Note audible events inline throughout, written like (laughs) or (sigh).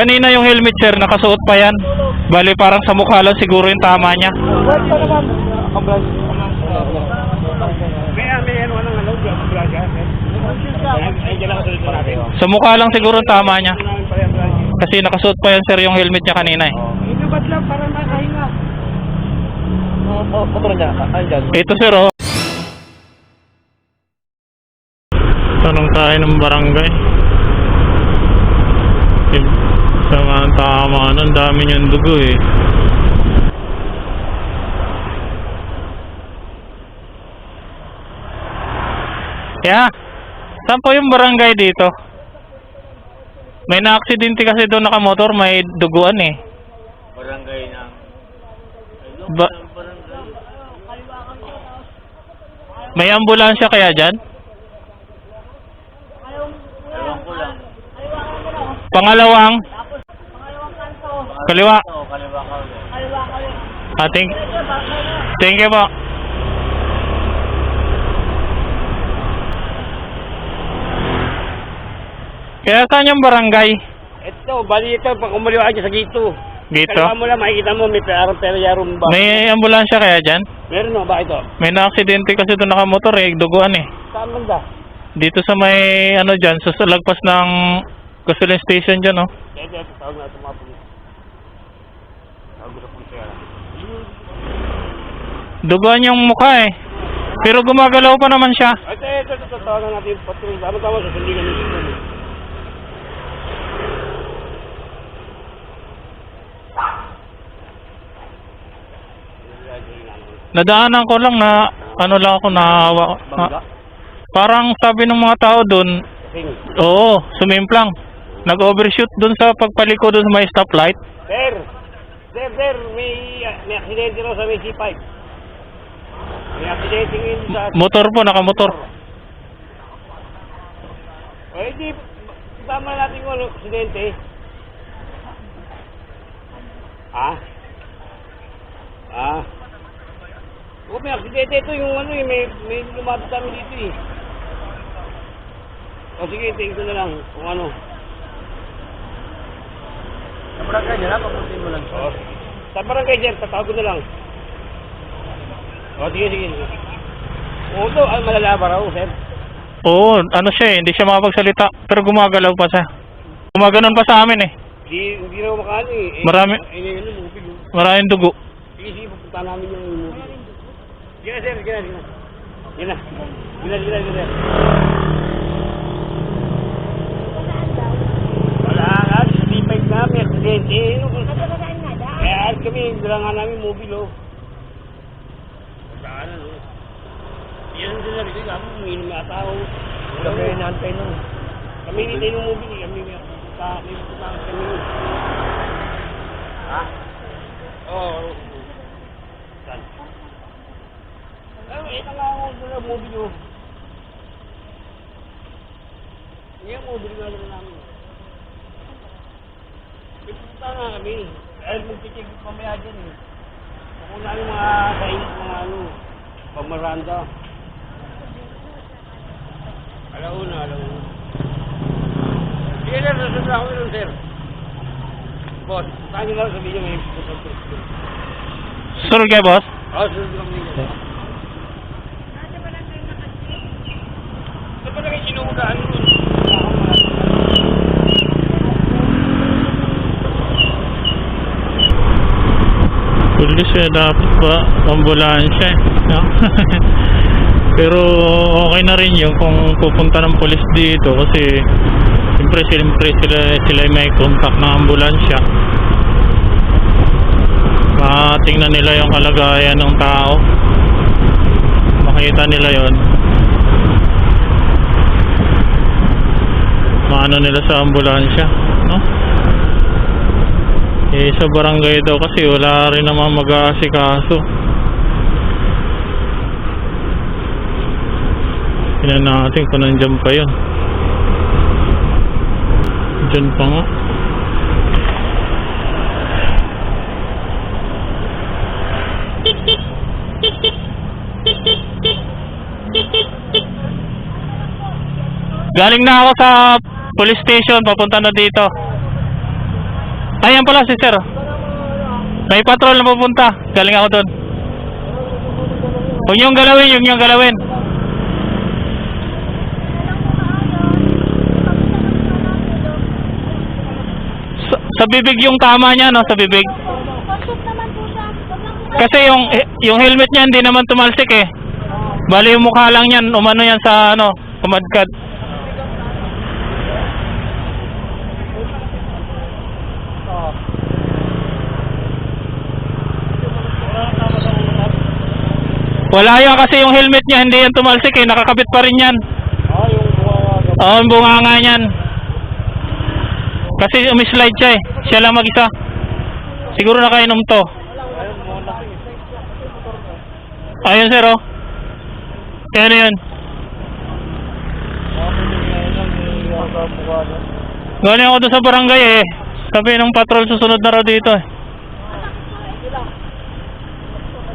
Kanina yung helmet sir, nakasuot pa yan. Bali parang sa mukha lang siguro yung tama niya. Sa mukha lang siguro yung tama niya. Kasi nakasuot pa yan sir yung helmet niya kanina eh. Inubat lang para andyan. Ito sir oh. Tanong tayo ng barangay. Sama ang na, dami niyang dugo eh. Yeah. Saan po yung barangay dito? May na-aksidente kasi doon nakamotor, may duguan eh. Barangay ng Ba may ambulansya kaya dyan? Ewan Kaliwa. Kaliwa ka ulit. Ah, thank, thank you po. Kaya saan yung barangay? Ito, bali ito, pag kumaliwa ka sa gito. Dito? Kaliwa mo lang, makikita mo, may perang peryarum ba? May ambulansya kaya dyan? Meron no, bakit ito? May na-aksidente kasi doon nakamotor eh, duguan eh. Saan banda? Dito sa may ano dyan, sa lagpas ng gasoline station dyan oh. Ito, ito, tawag na ito mga pulis. Tawag na pulis kaya. Duguan yung mukha eh. Pero gumagalaw pa naman siya. Ito, ito, ito, tawagan natin yung patrol. Ano sa sundigan ng sistem? Nadaanan ko lang na ano lang ako. Bangga? Na, parang sabi ng mga tao doon, oo, sumimplang. Nag-overshoot doon sa pagpaliko doon sa may stoplight. Sir! Sir, sir, may, may aksidente raw sa may C5. May aksidente ngayon sa... Motor po, nakamotor. Eh, di, tama natin kung ano, aksidente. Ah? Ah? Oo, may aksidente ito yung ano eh, may, may lumapit sa amin dito eh. O sige, tingin ko na lang kung ano. Sa barangay niya lang, papuntin mo lang. O, sa barangay dyan, tatawag ko na lang. O, sige, sige. sige. Oo, to, ay, malala ba raw, sir? Oo, ano siya eh, hindi siya makapagsalita. Pero gumagalaw pa siya. Gumaganon pa sa amin eh. Hindi, hindi raw makaano eh. Eh, Marami- Eh, eh, ano, lupig. oh. Maraming dugo. Sige, sige, pupunta namin yung movie. Sige na, sir, sige na, sige na. Sige na. Sige na, sige na, sige na. Wala nga, sa D5 na, may aksidente. Kaya kami, dala nga namin mobile, oh. Ano? Yan ang sinabi ko, kami, uminom na tao. Kami inaantay nun. Kami hindi tayo ng mobile, kami may punta, may punta kami. Ha? Oo. Oh, Saan? Ay, ito nga ako na mobile oh. Ngayon, mobile nga lang namin. May punta nga kami. Dahil magtitig mamaya dyan eh. Ako na yung mga kainit mga ano, pamaranda. Alauna, alauna. Sige sir, nasunod ako yun sir. Boss, saan nyo lang sabihin pupunta ko. Sunod kayo, boss? Oo, sunod lang nila. Saan ba na kayo sinuugaan nun? Pulis eh, dapat ba ambulansya eh. No? (laughs) Pero okay na rin yun kung pupunta ng pulis dito kasi siyempre siyempre sila, sila may contact ng ambulansya. Matingnan nila yung kalagayan ng tao. Makita nila yon. Maano nila sa ambulansya? Eh, sa barangay daw kasi wala rin naman mag-aasikaso. Tingnan natin kung nandyan pa yun. Dyan pa nga. Galing na ako sa police station, papunta na dito. Ayan pala si sir. May patrol na pupunta. Galing ako doon. Huwag niyong galawin, huwag niyong galawin. Sa, sa bibig yung tama niya, no? Sa bibig. Kasi yung yung helmet niya hindi naman tumalsik eh. Bali yung mukha lang yan, umano yan sa ano, kumadkad. Wala yan kasi yung helmet niya hindi yan tumalsik eh, nakakabit pa rin yan. Ah, yung buwangaga. Oo, yung bunganga niyan. Kasi umislide siya eh. Siya lang mag-isa. Siguro nakainom to. Ayun. Ayun sir oh. Ano yun? Lang, yung sa buwangaga. Galing ako doon sa barangay eh. Sabi ng patrol susunod na raw dito eh.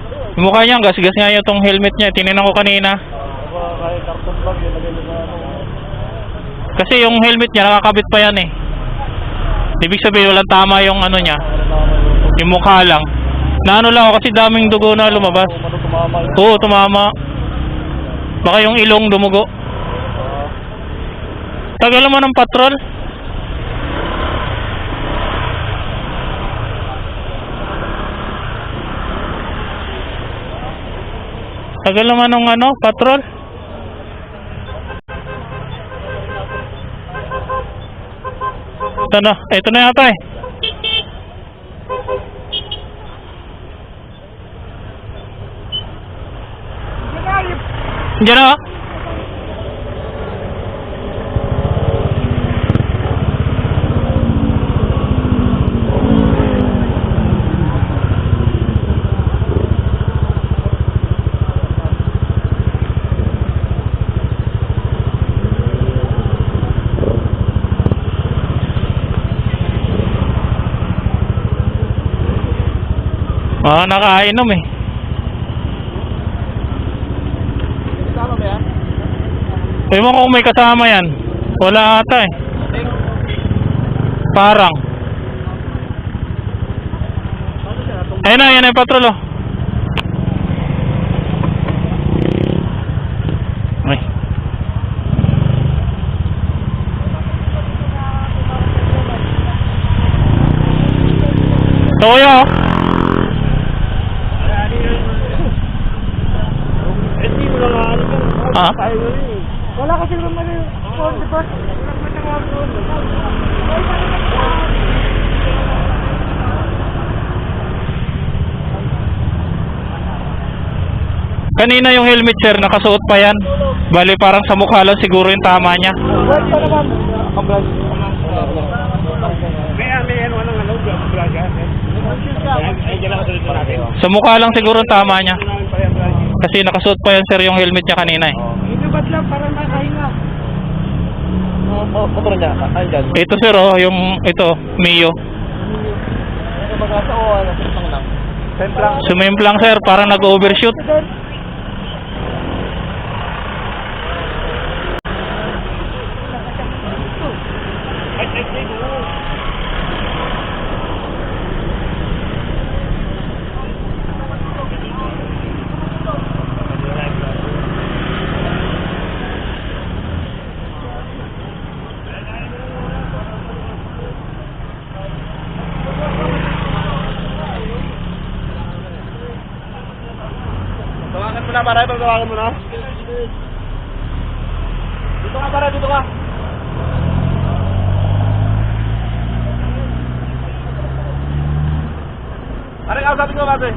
Yung Mukha niya, gas-gas nga yung helmet niya. Tininan ko kanina. Mo. Kasi yung helmet niya, nakakabit pa yan eh. Ibig sabihin, walang tama yung ano niya. Yung mukha lang. Naano lang ako kasi daming dugo na lumabas. Oo, tumama. Baka yung ilong dumugo. Tagal naman ng patrol. Tagal naman ng ano, patrol. Ito na, ito na yata eh. Diyan na oh. Ah, nakainom eh. Kasama ba yan? Ewan ko kung may kasama yan. Wala ata eh. Parang. Ayun na, yan na patrol oh. Ay. Ito kuya oh. Hindi mo na nga ano yun. Ah? Tayo na rin eh. Wala kasi naman yung phone, di ba? Kanina yung helmet sir, nakasuot pa yan. Bali parang sa mukha lang siguro yung tama niya. Ano ano ano. Sa mukha lang siguro yung tama niya. Kasi nakasuot pa yan sir yung helmet niya kanina eh. Ito ba't lang para makahinga? Motor niya, andyan. Ito sir oh, yung ito, Mio. Ano ba gasa o ano? Lang. Semplang. Sumimplang sir, parang nag-overshoot. Ay, ay, ay, Tawagan mo na, para tawagan mo na. Dito ka, para dito ka. Yung kausapin ko, Mate?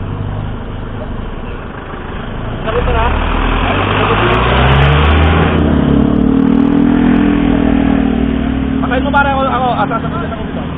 Sagot mo na? Pakain mo pare ako, ako, asasagutin ako dito.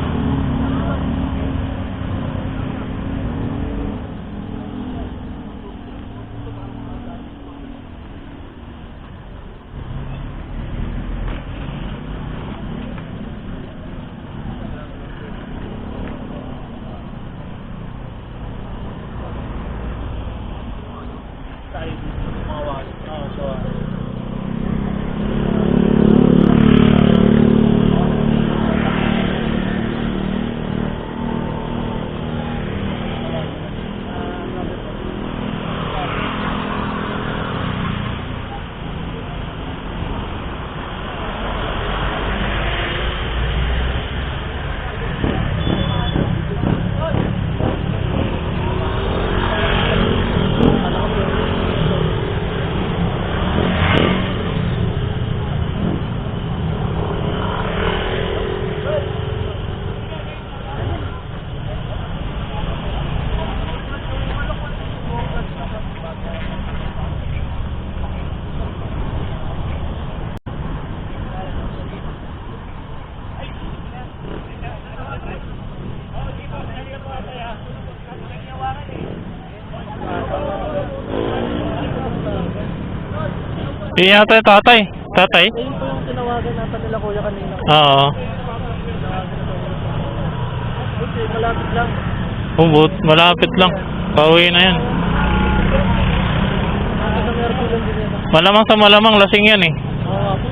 Yun yata yung tatay. Tatay? Ayun po yung tinawagan natin nila kuya kanina. Oo. Buti, malapit lang. Ubot, malapit lang. Pauwi na yan. Nasa sa meron lang din yan. Malamang sa malamang lasing yan eh. Oo, po.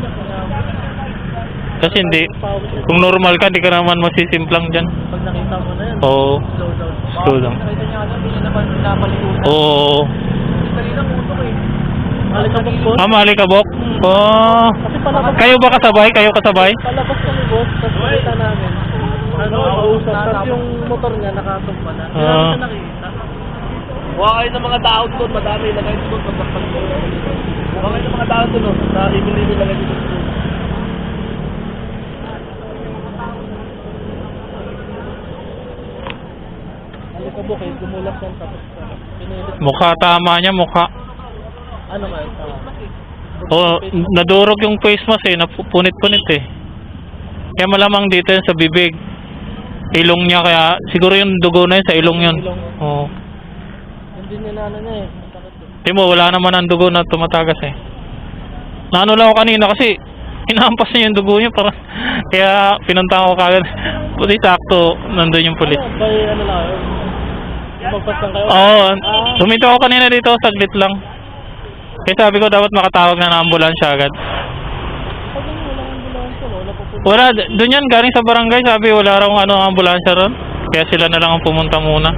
Kasi hindi. Na. Kung normal ka, di ka naman masisimplang dyan. Pag nakita mo na yan, Oo. slow down. Slow down. Nakita niya ano, hindi niya naman napaligutan. Oo. Kanina utok eh. Alikabok po. Ah, malikabok? Palabas, Kayo ba kasabay? Kayo kasabay? palabas kami boss, tapos nakita namin. Ano, kausap. Tapos yung motor niya nakatumpa na. Ah. namin siya nakita. Huwag kayo ng mga tao doon, madami ilagay doon sa bakal ko. Huwag kayo ng mga tao doon, oh. sa ibili ilagay doon. Alikabok eh, gumulak yan tapos uh, pinilit. Mukha tama niya, mukha. Ano nga? Oo, nadurog yung face mask eh, napunit-punit eh. Kaya malamang dito yan sa bibig. Ilong niya kaya, siguro yung dugo na yun sa ilong yun. Oo. Hindi niya na ano niya eh. Masakit eh. Timo, wala naman ang dugo na tumatagas eh. Naano lang ako kanina kasi inaampas niya yung dugo niya para (laughs) kaya pinunta ko kagad. Buti sakto nandun yung pulis. Ano, by ano lang? Magpas lang kayo? Oo, Ah. tumito ako kanina dito saglit lang. Kaya sabi ko dapat makatawag na ng ambulansya agad. Wala po po. Wala, d- dun yan galing sa barangay sabi wala raw ano ambulansya ron. Kaya sila na lang ang pumunta muna.